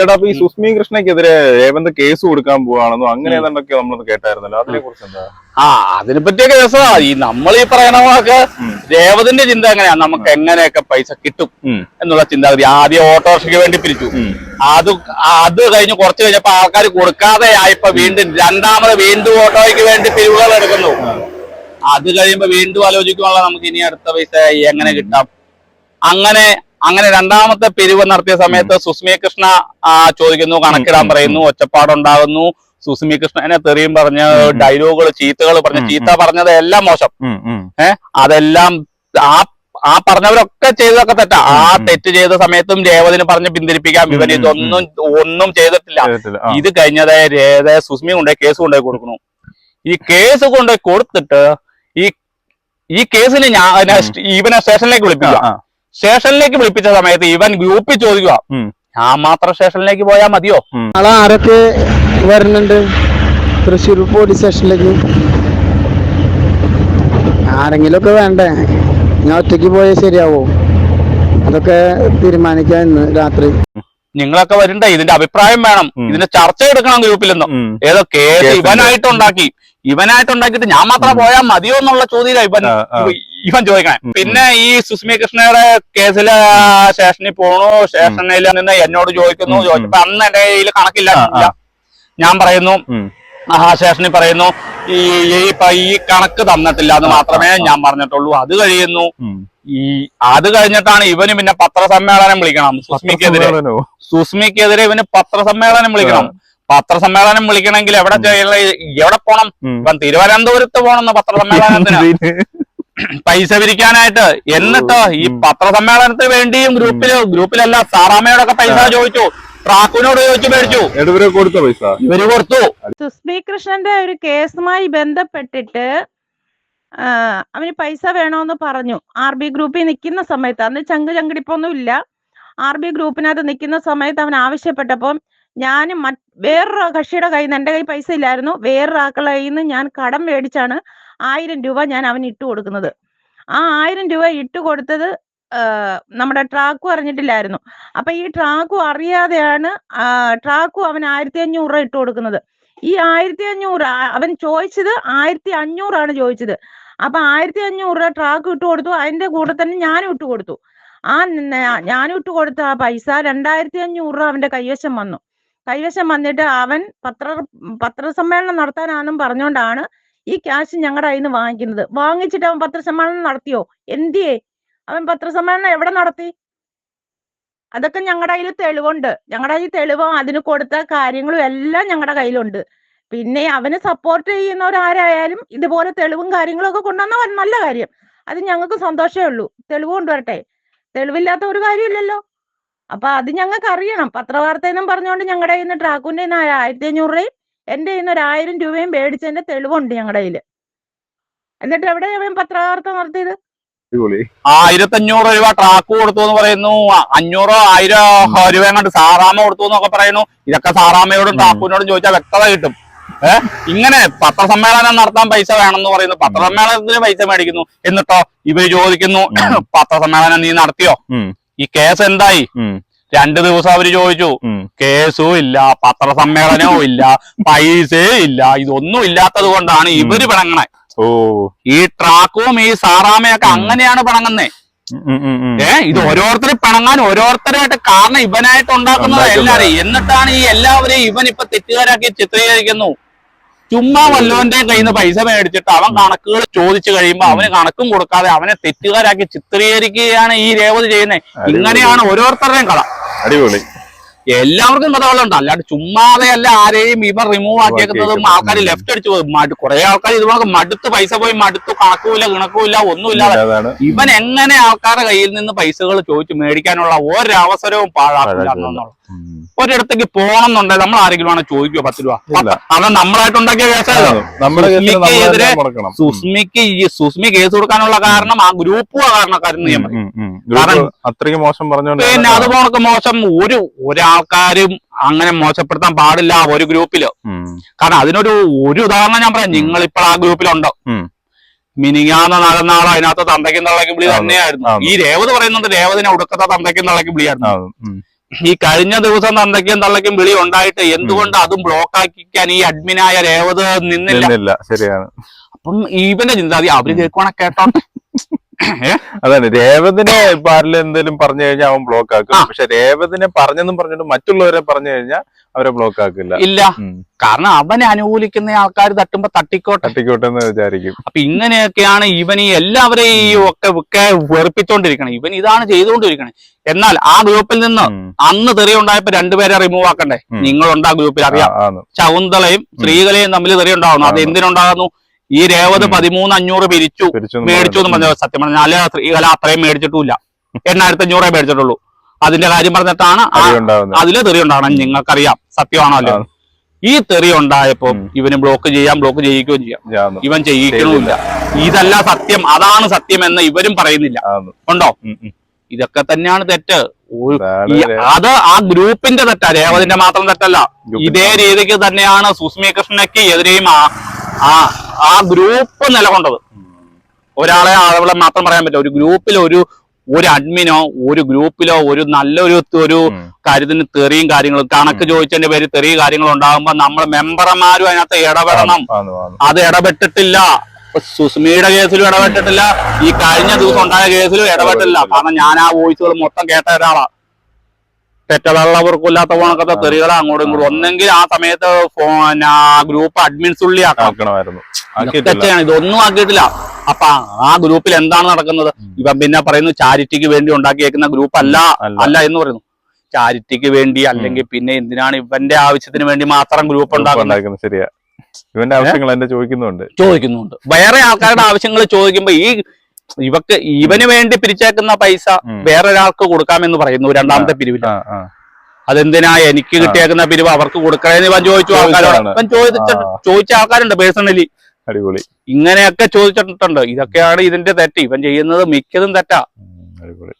ചേട്ടാ അപ്പൊ ഈ സുസ്മി കൃഷ്ണയ്ക്കെതിരെ രേവന്ത് കേസ് കൊടുക്കാൻ പോവാണെന്നോ അങ്ങനെ ഏതാണ്ടൊക്കെ നമ്മളൊന്ന് കേട്ടായിരുന്നല്ലോ. അതിനെ കുറിച്ച് എന്താ? ആ അതിനെ പറ്റിയൊക്കെ രസമാ ഈ നമ്മൾ ഈ പറയണമൊക്കെ. രേവതിന്റെ ചിന്ത എങ്ങനെയാ? നമുക്ക് എങ്ങനെയൊക്കെ പൈസ കിട്ടും എന്നുള്ള ചിന്താഗതി ആദ്യം ഓട്ടോറിക്ഷയ്ക്ക് വേണ്ടി പിരിച്ചു. അത് അത് കഴിഞ്ഞ് കുറച്ച് കഴിഞ്ഞപ്പോ ആൾക്കാർ കൊടുക്കാതെ ആയപ്പോ വീണ്ടും രണ്ടാമത് വീണ്ടും ഓട്ടോയ്ക്ക് വേണ്ടി പിരിവുകൾ എടുക്കുന്നു. അത് കഴിയുമ്പോ വീണ്ടും ആലോചിക്കുവാനുള്ള നമുക്ക് ഇനി അടുത്ത പൈസ എങ്ങനെ കിട്ടാം? അങ്ങനെ അങ്ങനെ രണ്ടാമത്തെ പിരിവ് നടത്തിയ സമയത്ത് സുസ്മി കൃഷ്ണ ആ, ചോദിക്കുന്നു കണക്കിടാൻ പറയുന്നു ഒച്ചപ്പാടുണ്ടാകുന്നു. സുസ്മി കൃഷ്ണനെ തെറിയും പറഞ്ഞ്. ഡയലോഗുകൾ ചീത്തകൾ പറഞ്ഞ് ചീത്ത പറഞ്ഞത് എല്ലാം മോശം. ഏഹ് അതെല്ലാം ആ ആ പറഞ്ഞവരൊക്കെ ചെയ്തതൊക്കെ തെറ്റാ. ആ തെറ്റ് ചെയ്ത സമയത്തും രേവതിന് പറഞ്ഞ് പിന്തിരിപ്പിക്കാം. ഇവർ ഇതൊന്നും ഒന്നും ചെയ്തിട്ടില്ല. ഇത് കഴിഞ്ഞതായ രേത സുസ്മി കൊണ്ടേ കേസ് കൊണ്ടുപോയി കൊടുക്കണു ഈ കേസ് കൊണ്ടുപോയി കൊടുത്തിട്ട് ഈ ഈ കേസിന് ഞാൻ ഇവനെ സ്റ്റേഷനിലേക്ക് ആ. സ്റ്റേഷനിലേക്ക് വിളിപ്പിച്ച സമയത്ത് ഇവൻ ഗ്രൂപ്പിൽ ചോദിക്കുക ഞാൻ മാത്രം സ്റ്റേഷനിലേക്ക് പോയാൽ മതിയോ. നാളെ ആരൊക്കെ വരുന്നുണ്ട്? തൃശ്ശൂർ പോലീസ് സ്റ്റേഷനിലേക്ക് ആരെങ്കിലുമൊക്കെ വേണ്ടേ? ഞാൻ ഒറ്റയ്ക്ക് പോയാൽ ശരിയാവോ? അതൊക്കെ തീരുമാനിക്കാൻ ഇന്ന് രാത്രി. നിങ്ങളൊക്കെ വരണ്ടേ? ഇതിന്റെ അഭിപ്രായം വേണം. ഇതിന്റെ ചർച്ച എടുക്കണം ഗ്രൂപ്പിലൊന്നും. ഏതോ കേസ്. ഇവനായിട്ടുണ്ടാക്കി ഇവനായിട്ടുണ്ടാക്കിയിട്ട് ഞാൻ മാത്രം പോയാൽ മതിയോ എന്നുള്ള ചോദ്യം ഇവൻ ഇവൻ ചോദിക്കണേ. പിന്നെ ഈ സുസ്മി കൃഷ്ണയുടെ കേസിൽ സ്റ്റേഷനിൽ പോണു സ്റ്റേഷനിൽ നിന്ന് എന്നോട് ചോദിക്കുന്നു ചോദിച്ചപ്പോ അന്ന് എന്റെ കയ്യിൽ കണക്കില്ല. ഞാൻ പറയുന്നു സ്റ്റേഷനിൽ പറയുന്നു ഈ ഈ കണക്ക് തന്നിട്ടില്ല എന്ന് മാത്രമേ. ഞാൻ പറഞ്ഞിട്ടുള്ളൂ. അത് കഴിയുന്നു. ഈ അത് കഴിഞ്ഞിട്ടാണ് ഇവന് പിന്നെ പത്രസമ്മേളനം വിളിക്കണം. സുസ്മിക്കെതിരെ? സുസ്മിക്കെതിരെ ഇവന് പത്രസമ്മേളനം വിളിക്കണം. പത്രസമ്മേളനം വിളിക്കണമെങ്കിൽ എവിടെ എവിടെ പോണം? ഇവൻ ഇപ്പം തിരുവനന്തപുരത്ത് പോണം പത്രസമ്മേളനത്തിന്? പൈസ പിരിക്കാനായിട്ട് എന്നിട്ടോ ഈ. പത്രസമ്മേളനത്തിന് വേണ്ടിയും ഗ്രൂപ്പിൽ ഗ്രൂപ്പിലല്ല സാറാമ്മയോടൊക്കെ പൈസ. ചോദിച്ചു. ട്രാക്കിനോട് ചോദിച്ചു മേടിച്ചു. എടുവരെ കൊടുത്ത പൈസ? ഇവർ കൊടുത്തു. സുസ്മി കൃഷ്ണന്റെ ഒരു കേസുമായി ബന്ധപ്പെട്ടിട്ട് അവന് പൈസ വേണമെന്ന് പറഞ്ഞു. ആർ ബി ഗ്രൂപ്പിൽ നിൽക്കുന്ന സമയത്ത് അന്ന് ചങ്ക് ചങ്കിടിപ്പൊന്നും ഇല്ല ആർ ബി ഗ്രൂപ്പിനകത്ത് നിൽക്കുന്ന സമയത്ത് അവൻ ആവശ്യപ്പെട്ടപ്പം ഞാൻ വേറൊരു കക്ഷിയുടെ കയ്യിൽ നിന്ന് എന്റെ കയ്യിൽ പൈസ ഇല്ലായിരുന്നു. വേറൊരാക്കളുടെ കയ്യിൽ നിന്ന് ഞാൻ കടം മേടിച്ചാണ് ആയിരം രൂപ ഞാൻ അവന് ഇട്ട് കൊടുക്കുന്നത്. ആ ആയിരം രൂപ ഇട്ട് കൊടുത്തത് നമ്മുടെ ട്രാക്കു അറിഞ്ഞിട്ടില്ലായിരുന്നു. അപ്പൊ ഈ ട്രാക്കു അറിയാതെയാണ് ട്രാക്കു അവൻ ആയിരത്തി അഞ്ഞൂറ് രൂപ ഇട്ട് കൊടുക്കുന്നത്. ഈ ആയിരത്തി അഞ്ഞൂറ് അവൻ ചോദിച്ചത് ആയിരത്തി അഞ്ഞൂറാണ് ചോദിച്ചത്. അപ്പൊ ആയിരത്തി അഞ്ഞൂറ് രൂപ ട്രാക്ക് ഇട്ട് കൊടുത്തു. അതിന്റെ കൂടെ തന്നെ ഞാനും ഇട്ട് കൊടുത്തു. ആ ഞാനും ഇട്ട് കൊടുത്ത ആ പൈസ രണ്ടായിരത്തി അഞ്ഞൂറ് രൂപ അവന്റെ കൈവശം വന്നു. കൈവശം വന്നിട്ട് അവൻ പത്ര പത്രസമ്മേളനം നടത്താനാണെന്നും പറഞ്ഞുകൊണ്ടാണ് ഈ ക്യാഷ് ഞങ്ങളുടെ കയ്യിൽ നിന്ന് വാങ്ങിക്കുന്നത്. വാങ്ങിച്ചിട്ട് അവൻ പത്രസമ്മേളനം നടത്തിയോ? എന്തിയേ? അവൻ പത്രസമ്മേളനം എവിടെ നടത്തി? അതൊക്കെ ഞങ്ങളുടെ കയ്യിൽ തെളിവുണ്ട്. ഞങ്ങളുടെ കയ്യിൽ തെളിവും അതിന് കൊടുത്ത കാര്യങ്ങളും എല്ലാം ഞങ്ങളുടെ കയ്യിലുണ്ട്. പിന്നെ അവന് സപ്പോർട്ട് ചെയ്യുന്നവരാരായാലും ഇതുപോലെ തെളിവും കാര്യങ്ങളും ഒക്കെ കൊണ്ടുവന്നാൽ നല്ല കാര്യം. അത് ഞങ്ങൾക്ക് സന്തോഷമേ ഉള്ളൂ. തെളിവ് കൊണ്ടുവരട്ടെ. തെളിവില്ലാത്ത ഒരു കാര്യമില്ലല്ലോ. അപ്പൊ അത് ഞങ്ങൾക്ക് അറിയണം. പത്രവാർത്ത എന്നും പറഞ്ഞുകൊണ്ട് ഞങ്ങളുടെ കയ്യിൽ നിന്ന് ട്രാക്കുന്റെ കയ്യിൽ നിന്ന് ആയിരത്തി അഞ്ഞൂറ് രൂപയും എന്റെ കയ്യിൽ നിന്ന് ഒരു ആയിരം രൂപയും മേടിച്ചതിന്റെ തെളിവുണ്ട് ഞങ്ങളുടെ കയ്യിൽ. എന്നിട്ട് എവിടെ അവൻ പത്രവാർത്ത നടത്തിയത്? ആയിരത്തി അഞ്ഞൂറ് രൂപ ട്രാക്ക് കൊടുത്തു എന്ന് പറയുന്നു. അഞ്ഞൂറോ ആയിരോ രൂപ കണ്ട് സാറാമ കൊടുത്തു എന്നൊക്കെ പറയുന്നു. ഇതൊക്കെ സാറാമയോടും. ട്രാക്കുവിനോടും ചോദിച്ചാൽ വ്യക്തത കിട്ടും. ഏഹ് ഇങ്ങനെ പത്രസമ്മേളനം നടത്താൻ പൈസ വേണമെന്ന് പറയുന്നു. പത്രസമ്മേളനത്തിന് പൈസ മേടിക്കുന്നു. എന്നിട്ടോ ഇവർ ചോദിക്കുന്നു പത്രസമ്മേളനം നീ നടത്തിയോ. ഈ കേസ് എന്തായി? രണ്ട് ദിവസം അവർ ചോദിച്ചു. കേസും ഇല്ല പത്രസമ്മേളനവും ഇല്ല പൈസയും ഇല്ല ഇതൊന്നും ഇല്ലാത്തത് കൊണ്ടാണ് ഇവർ പിണങ്ങണേ. ഓ. ഈ ട്രാക്കും ഈ സാറാമയൊക്കെ. അങ്ങനെയാണ് പിണങ്ങുന്നേ. ഏ ഇത് ഓരോരുത്തർ പിണങ്ങാൻ ഓരോരുത്തരായിട്ട് കാരണം ഇവനായിട്ട് ഉണ്ടാക്കുന്നത് എല്ലാരെയും എന്നിട്ടാണ് ഈ എല്ലാവരെയും ഇവൻ ഇപ്പൊ തെറ്റുകാരാക്കി ചിത്രീകരിക്കുന്നു. ചുമ്മാ വല്ലവന്റെ കയ്യിൽ നിന്ന് പൈസ മേടിച്ചിട്ട് അവൻ കണക്കുകൾ ചോദിച്ചു കഴിയുമ്പോ അവന് കണക്കും കൊടുക്കാതെ അവനെ തെറ്റുകാരാക്കി ചിത്രീകരിക്കുകയാണ് ഈ രേവതി ചെയ്യുന്നത് ഇങ്ങനെയാണ് ഓരോരുത്തരുടെയും കഥ. അടിപൊളി. എല്ലാവർക്കും കഥകളുണ്ട് അല്ലാണ്ട് ചുമ്മാതെ അല്ല ആരെയും ഇവർ റിമൂവ് ആക്കിയേക്കുന്നതും. ആൾക്കാർ ലെഫ്റ്റ് അടിച്ചു പോകും. മടു കുറെ ആൾക്കാർ ഇതുപോലെ മടുത്ത് പൈസ പോയി മടുത്തു കണക്കുമില്ല കിണക്കുമില്ല ഒന്നുമില്ലാതെ ഇവൻ എങ്ങനെ ആൾക്കാരുടെ കയ്യിൽ നിന്ന് പൈസകൾ ചോദിച്ചു മേടിക്കാനുള്ള ഒരവസരവും പാഴാക്കില്ല. എന്നുള്ളത്. ഒരിടത്തേക്ക് പോകണം എന്നുണ്ടെങ്കിൽ നമ്മൾ ആരെങ്കിലും ആണ് ചോദിക്കുക പത്ത് രൂപ. അത് നമ്മളായിട്ട് ഉണ്ടാക്കിയ തന്നെ സുസ്മിക്ക് ഈ സുസ്മി കേസ് കൊടുക്കാനുള്ള കാരണം ആ ഗ്രൂപ്പ് കാരണക്കാരെന്ന് ഞാൻ ഉം, പറയും. അത്രയ്ക്ക് മോശം പറഞ്ഞു പിന്നെ അതുപോലെ മോശം ഒരു ഒരാൾക്കാരും അങ്ങനെ മോശപ്പെടുത്താൻ പാടില്ല ഒരു ഗ്രൂപ്പിൽ കാരണം അതിനൊരു ഒരു ഉദാഹരണം ഞാൻ പറയാം. നിങ്ങൾ ഇപ്പോൾ ആ ഗ്രൂപ്പിലുണ്ടോ. മിനിങ്ങാന്ന് നടന്നാളോ അതിനകത്ത് തന്തയ്ക്കും തള്ളയ്ക്കും വിളി തന്നെയായിരുന്നു. ഈ രേവത് പറയുന്നുണ്ട് രേവതിനെ ഒടുക്കത്തെ തന്തയ്ക്കും തള്ളയ്ക്കും വിളിയായിരുന്നു. ഈ കഴിഞ്ഞ ദിവസം തന്തയ്ക്കും തള്ളയ്ക്കും വിളി ഉണ്ടായിട്ട് എന്തുകൊണ്ട് അതും ബ്ലോക്ക് ആക്കിക്കാൻ ഈ അഡ്മിനായ രേവത് നിന്നില്ല? ശരിയാണ്. അപ്പം ഇവന്റെ ചിന്താതി അവർ കേൾക്കുവാണെ കേട്ടോട്ടെ ഏ? അതാണ് രേവതിനെ ഇപ്പൊ ആരെങ്കിലും എന്തെങ്കിലും പറഞ്ഞു കഴിഞ്ഞാൽ അവൻ ബ്ലോക്ക് ആക്കും. പക്ഷെ രേവതിനെ പറഞ്ഞെന്നും പറഞ്ഞിട്ട് മറ്റുള്ളവരെ പറഞ്ഞു കഴിഞ്ഞാൽ അവരെ ബ്ലോക്ക് ആക്കില്ല. ഇല്ല. കാരണം അവനെ അനുകൂലിക്കുന്ന ആൾക്കാർ തട്ടുമ്പോ തട്ടിക്കോട്ടെ. തട്ടിക്കോട്ടെ എന്ന് വിചാരിക്കും. അപ്പൊ ഇങ്ങനെയൊക്കെയാണ് ഇവൻ ഈ എല്ലാവരെയും ഈ ഒക്കെ ഒക്കെ വെറുപ്പിച്ചോണ്ടിരിക്കണം. ഇവൻ ഇതാണ് ചെയ്തുകൊണ്ടിരിക്കണേ എന്നാൽ ആ ഗ്രൂപ്പിൽ നിന്ന് അന്ന് തെറി ഉണ്ടായപ്പോ രണ്ടുപേരെ റിമൂവ് ആക്കണ്ടേ? നിങ്ങളുണ്ടാ ആ ഗ്രൂപ്പിൽ അറിയാം. ശകുന്തളയും സ്ത്രീകളെയും തമ്മിൽ തെറി ഉണ്ടാവുന്നു. അത്. എന്തിനുണ്ടാകുന്നു? ഈ രേവത്. പതിമൂന്ന് അഞ്ഞൂറ് പിരിച്ചു മേടിച്ചു എന്ന് പറഞ്ഞ. സത്യം പറഞ്ഞാൽ സ്ത്രീകൾ അത്രയും മേടിച്ചിട്ടില്ല. എണ്ണായിരത്തി അഞ്ഞൂറേ മേടിച്ചിട്ടുള്ളൂ. അതിന്റെ കാര്യം പറഞ്ഞിട്ടാണ് അതിൽ തെറി ഉണ്ടാകണം നിങ്ങൾക്കറിയാം സത്യമാണല്ലോ. ഈ തെറി ഉണ്ടായപ്പോ. ഇവന് ബ്ലോക്ക് ചെയ്യാം ബ്ലോക്ക് ചെയ്യിക്കുകയും ചെയ്യാം. ഇവൻ ചെയ്യിക്കണമില്ല. ഇതല്ല സത്യം അതാണ് സത്യം എന്ന് ഇവരും പറയുന്നില്ല. ഉണ്ടോ. ഇതൊക്കെ തന്നെയാണ് തെറ്റ്. അത് ആ ഗ്രൂപ്പിന്റെ തെറ്റാ. രേവതിന്റെ മാത്രം തെറ്റല്ല. ഇതേ രീതിക്ക് തന്നെയാണ് സുസ്മി കൃഷ്ണയ്ക്ക് എതിരെയും ആ ആ ഗ്രൂപ്പ് നിലകൊണ്ടത്. ഒരാളെ ആളുകളെ മാത്രം പറയാൻ പറ്റില്ല. ഒരു ഗ്രൂപ്പിൽ ഒരു ഒരു അഡ്മിനോ ഒരു ഗ്രൂപ്പിലോ ഒരു നല്ലൊരു ഒരു. കാര്യത്തിന് തെറിയും കാര്യങ്ങളും കണക്ക് ചോദിച്ചതിന്റെ പേര് തെറിയ കാര്യങ്ങൾ ഉണ്ടാകുമ്പോ നമ്മൾ മെമ്പർമാരും അതിനകത്ത് ഇടപെടണം. അത് ഇടപെട്ടിട്ടില്ല. ഇപ്പൊ സുസ്മിയുടെ കേസിലും ഇടപെട്ടിട്ടില്ല. ഈ കഴിഞ്ഞ ദിവസം ഉണ്ടായ കേസിലും ഇടപെട്ടില്ല. കാരണം ഞാൻ ആ വോയിസുകൾ മൊത്തം കേട്ട ഒരാളാ. തെറ്റവെള്ളവർക്കില്ലാത്ത പോണക്കത്തെ തെറികളാ അങ്ങോട്ടും ഇങ്ങോട്ടും. ഒന്നെങ്കിൽ ആ സമയത്ത് ഗ്രൂപ്പ് അഡ്മിൻസ് ഉള്ളി ആക്കണം ആക്കണമായിരുന്നു. ഇതൊക്കെ ആക്കിയിട്ടില്ല. ചെയ്യണം ഇതൊന്നും ആക്കിയിട്ടില്ല. അപ്പൊ ആ ഗ്രൂപ്പിൽ എന്താണ് നടക്കുന്നത്? ഇവൻ പിന്നെ പറയുന്നു ചാരിറ്റിക്ക് വേണ്ടി ഉണ്ടാക്കിയേക്കുന്ന ഗ്രൂപ്പ് അല്ല. അല്ല. എന്ന് പറയുന്നു. ചാരിറ്റിക്ക് വേണ്ടി അല്ലെങ്കിൽ പിന്നെ എന്തിനാണ് ഇവന്റെ ആവശ്യത്തിന് വേണ്ടി മാത്രം ഗ്രൂപ്പ് ഉണ്ടാക്കുന്നത് ശരിയാ. ഇവന്റെ ആവശ്യങ്ങൾ എന്നെ ചോദിക്കുന്നുണ്ട്. ചോദിക്കുന്നുണ്ട്. വേറെ ആൾക്കാരുടെ ആവശ്യങ്ങൾ ചോദിക്കുമ്പോ ഈ ഇവക്ക് ഇവന് വേണ്ടി പിരിച്ചേക്കുന്ന പൈസ. വേറൊരാൾക്ക് കൊടുക്കാമെന്ന് പറയുന്നു രണ്ടാമത്തെ പിരിവിൽ അതെന്തിനാ എനിക്ക് കിട്ടിയേക്കുന്ന പിരിവ് അവർക്ക് കൊടുക്കണേന്ന് ഇവൻ ചോദിച്ചു ആൾക്കാരോട്. ഇവൻ ചോദിച്ച ചോദിച്ച ആൾക്കാരുണ്ട് പേഴ്സണലി. അടിപൊളി. ഇങ്ങനെയൊക്കെ ചോദിച്ചിട്ടുണ്ട്. ഇതൊക്കെയാണ് ഇതിന്റെ തെറ്റ്. ഇവൻ ചെയ്യുന്നത് മിക്കതും തെറ്റാ. അടിപൊളി.